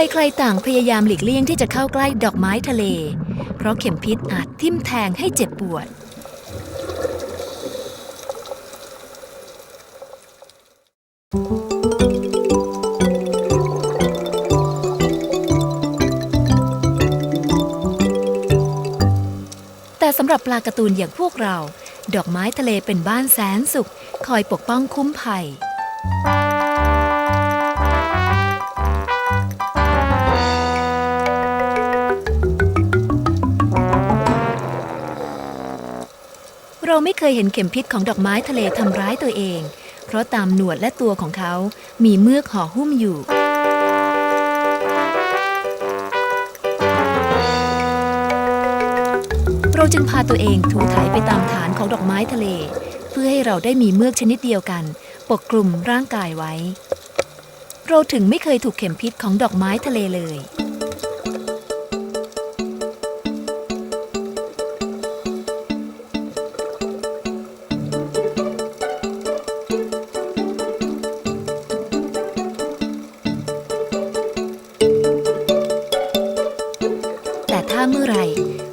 ใครๆต่างพยายามหลีกเลี่ยงที่จะเข้าใกล้ดอกไม้ทะเล เพราะเข็มพิษอาจทิ่มแทงให้เจ็บปวด แต่สำหรับปลาการ์ตูนอย่างพวกเรา ดอกไม้ทะเลเป็นบ้านแสนสุข คอยปกป้องคุ้มภัย เราไม่เคยเห็นเข็มพิษของดอกไม้ทะเลทำร้ายตัวเอง เพราะตามหนวดและตัวของเขา มีเมือกห่อหุ้มอยู่ เราจึงพาตัวเองถูไถไปตามฐานของดอกไม้ทะเล เพื่อให้เราได้มีเมือกชนิดเดียวกัน ปกคลุมร่างกายไว้ เราถึงไม่เคยถูกเข็มพิษของดอกไม้ทะเลเลย ถ้าเมื่อไหร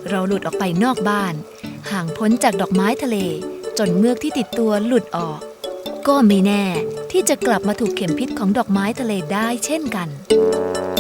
เราหลุดออกไปนอกบ้าน ห่างพ้นจากดอกไม้ทะเล จนเมือกที่ติดตัวหลุดออก ก็ไม่แน่ที่จะกลับมาถูกเข็มพิษของดอกไม้ทะเลได้เช่นกัน「